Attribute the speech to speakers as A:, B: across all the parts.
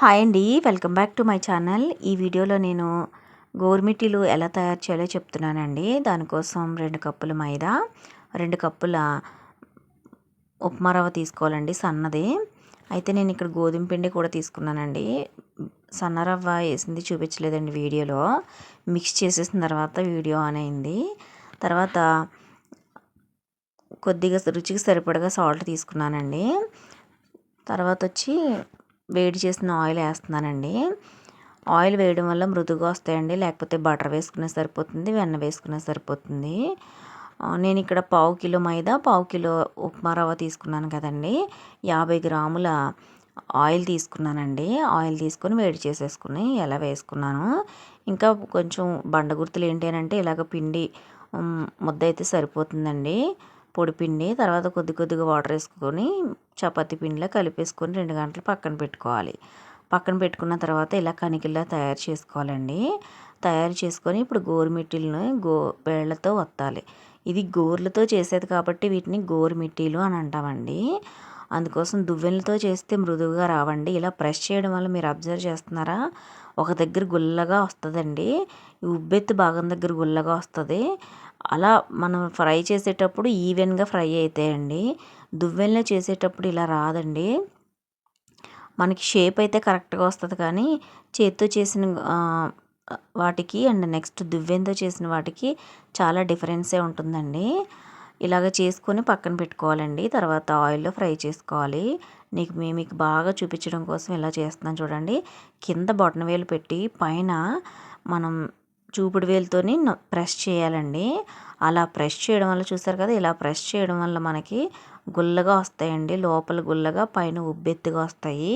A: Hi అండి welcome back to my channel. ఈ వీడియోలో నేను గోర్మిటీలు ఎలా తయారు చేయాలో చెప్తున్నానండి. దానికోసం రెండు కప్పుల మైదా రెండు కప్పుల ఉప్మా రవ్వ తీసుకోవాలండి సన్నది. అయితే నేను ఇక్కడ గోధుమ పిండి కూడా తీసుకున్నానండి. సన్న రవ్వ వేసింది చూపించలేదండి వీడియోలో. మిక్స్ చేసేసిన తర్వాత వీడియో ఆన్ అయింది. తర్వాత కొద్దిగా రుచికి సరిపడగా సాల్ట్ తీసుకున్నానండి. తర్వాత వచ్చి వేడి చేసిన ఆయిల్ వేస్తున్నానండి. ఆయిల్ వేయడం వల్ల మృదుగా వస్తాయండి. లేకపోతే బటర్ వేసుకునే సరిపోతుంది వెన్న వేసుకునే సరిపోతుంది. నేను ఇక్కడ పావు కిలో మైదా పావు కిలో ఉప్మా రవ్వ తీసుకున్నాను కదండి. యాభై గ్రాముల ఆయిల్ తీసుకున్నానండి. ఆయిల్ తీసుకొని వేడి చేసేసుకుని ఎలా వేసుకున్నాను. ఇంకా కొంచెం బండ గుర్తులు ఏంటి అంటే ఇలాగ పిండి ముద్ద అయితే సరిపోతుందండి. పొడి పిండి తర్వాత కొద్ది కొద్దిగా వాటర్ వేసుకొని చపాతీ పిండిలో కలిపేసుకొని రెండు గంటలు పక్కన పెట్టుకోవాలి. పక్కన పెట్టుకున్న తర్వాత ఇలా కనికిల్లా తయారు చేసుకోవాలండి. తయారు చేసుకొని ఇప్పుడు గోరుమిట్టీలను గో వేళ్ళతో వత్తాలి. ఇది గోర్లతో చేసేది కాబట్టి వీటిని గోరుమిట్టీలు అని అంటామండి. అందుకోసం దువ్వెనలతో చేస్తే మృదువుగా రావండి. ఇలా ప్రెస్ చేయడం వల్ల మీరు అబ్జర్వ్ చేస్తున్నారా? ఒక దగ్గర గుల్లగా వస్తుందండి. ఉబ్బెత్తు భాగం దగ్గర గుల్లగా వస్తుంది. అలా మనం ఫ్రై చేసేటప్పుడు ఈవెన్గా ఫ్రై అవుతాయండి దువ్వెనలో చేసేటప్పుడు ఇలా రాదండి. మనకి షేప్ అయితే కరెక్ట్గా వస్తుంది కానీ చేతితో చేసిన వాటికి అండ్ నెక్స్ట్ దువ్వెనతో చేసిన వాటికి చాలా డిఫరెన్సే ఉంటుందండి. ఇలాగ చేసుకొని పక్కన పెట్టుకోవాలండి తర్వాత ఆయిల్లో ఫ్రై చేసుకోవాలి. నీకు మేము మీకు బాగా చూపించడం కోసం ఇలా చేస్తున్నాను చూడండి. కింద బొటన వేలు పెట్టి పైన మనం చూపుడు వేలుతోని ప్రెస్ చేయాలండి. అలా ప్రెస్ చేయడం వల్ల చూసారు కదా ఇలా ప్రెస్ చేయడం వల్ల మనకి గుల్లగా వస్తాయండి. లోపల గుల్లగా పైన ఉబ్బెత్తుగా వస్తాయి.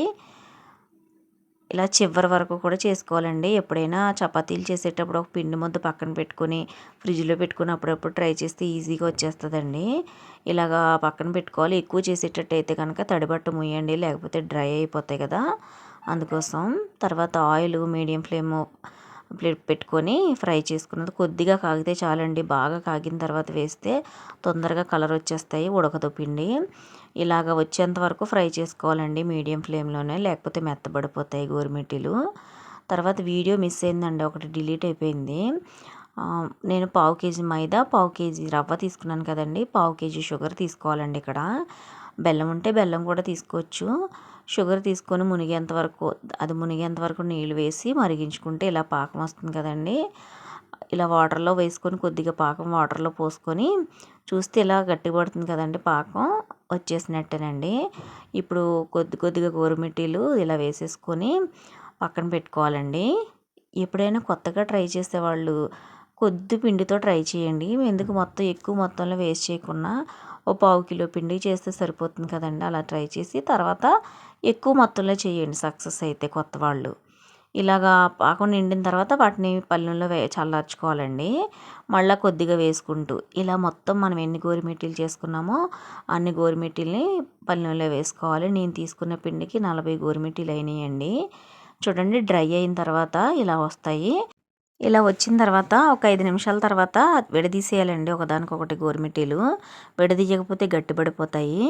A: ఇలా చివరి వరకు కూడా చేసుకోవాలండి. ఎప్పుడైనా చపాతీలు చేసేటప్పుడు ఒక పిండి ముద్ద పక్కన పెట్టుకొని ఫ్రిడ్జ్లో పెట్టుకుని అప్పుడప్పుడు ట్రై చేస్తే ఈజీగా వచ్చేస్తుందండి. ఇలాగా పక్కన పెట్టుకోవాలి. ఎక్కువ చేసేటట్టు అయితే కనుక తడిబట్ట ముయ్యండి లేకపోతే డ్రై అయిపోతాయి కదా. అందుకోసం తర్వాత ఆయిల్ మీడియం ఫ్లేమ్ ప్లేట్ పెట్టుకొని ఫ్రై చేసుకున్నది. కొద్దిగా కాగితే చాలండి. బాగా కాగిన తర్వాత వేస్తే తొందరగా కలర్ వచ్చేస్తాయి ఉడకదు పిండి. ఇలాగ వచ్చేంత వరకు ఫ్రై చేసుకోవాలండి మీడియం ఫ్లేమ్లోనే లేకపోతే మెత్తబడిపోతాయి గోరుమిట్టీలు. తర్వాత వీడియో మిస్ అయిందండి ఒకటి డిలీట్ అయిపోయింది. నేను పావు కేజీ మైదా పావు కేజీ రవ్వ తీసుకున్నాను కదండి. పావు కేజీ షుగర్ తీసుకోవాలండి ఇక్కడ. బెల్లం ఉంటే బెల్లం కూడా తీసుకోవచ్చు. షుగర్ తీసుకొని మునిగేంత వరకు అది మునిగేంత వరకు నీళ్ళు వేసి మరిగించుకుంటే ఇలా పాకం వస్తుంది కదండి. ఇలా వాటర్లో వేసుకొని కొద్దిగా పాకం వాటర్లో పోసుకొని చూస్తే ఇలా గట్టిపడుతుంది కదండి పాకం వచ్చేసినట్టేనండి. ఇప్పుడు కొద్ది కొద్దిగా గోరుమిట్టీలు ఇలా వేసేసుకొని పక్కన పెట్టుకోవాలండి. ఎప్పుడైనా కొత్తగా ట్రై చేసేవాళ్ళు కొద్ది పిండితో ట్రై చేయండి. ఎందుకు మొత్తం ఎక్కువ మొత్తంలో వేస్ట్ చేయకుండా ఓ పావు కిలో పిండి చేస్తే సరిపోతుంది కదండి. అలా ట్రై చేసి తర్వాత ఎక్కువ మొత్తంలో చేయండి సక్సెస్ అయితే కొత్త వాళ్ళు. ఇలాగా పాకం నిండిన తర్వాత వాటిని పళ్ళెంలో వే చల్లార్చుకోవాలండి. మళ్ళీ కొద్దిగా వేసుకుంటూ ఇలా మొత్తం మనం ఎన్ని గోరుమిట్టీలు చేసుకున్నామో అన్ని గోరుమిట్టీల్ని పళ్ళెంలో వేసుకోవాలి. నేను తీసుకున్న పిండికి నలభై గోరుమిట్టీలు అయినాయండి. చూడండి డ్రై అయిన తర్వాత ఇలా వస్తాయి. ఇలా వచ్చిన తర్వాత ఒక ఐదు నిమిషాల తర్వాత విడదీసేయాలండి ఒకదానికొకటి గోరుమిట్టీలు. విడదీయకపోతే గట్టిపడిపోతాయి.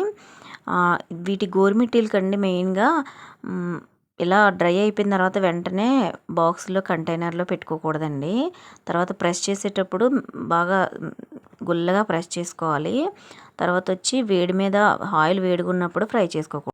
A: వీటి గోరుమిట్టీలు కండి మెయిన్గా ఇలా డ్రై అయిపోయిన తర్వాత వెంటనే బాక్స్లో కంటైనర్లో పెట్టుకోకూడదండి. తర్వాత ప్రెస్ చేసేటప్పుడు బాగా గుల్లగా ప్రెస్ చేసుకోవాలి. తర్వాత వచ్చి వేడి మీద ఆయిల్ వేడిగా ఉన్నప్పుడు ఫ్రై చేసుకోకూడదు.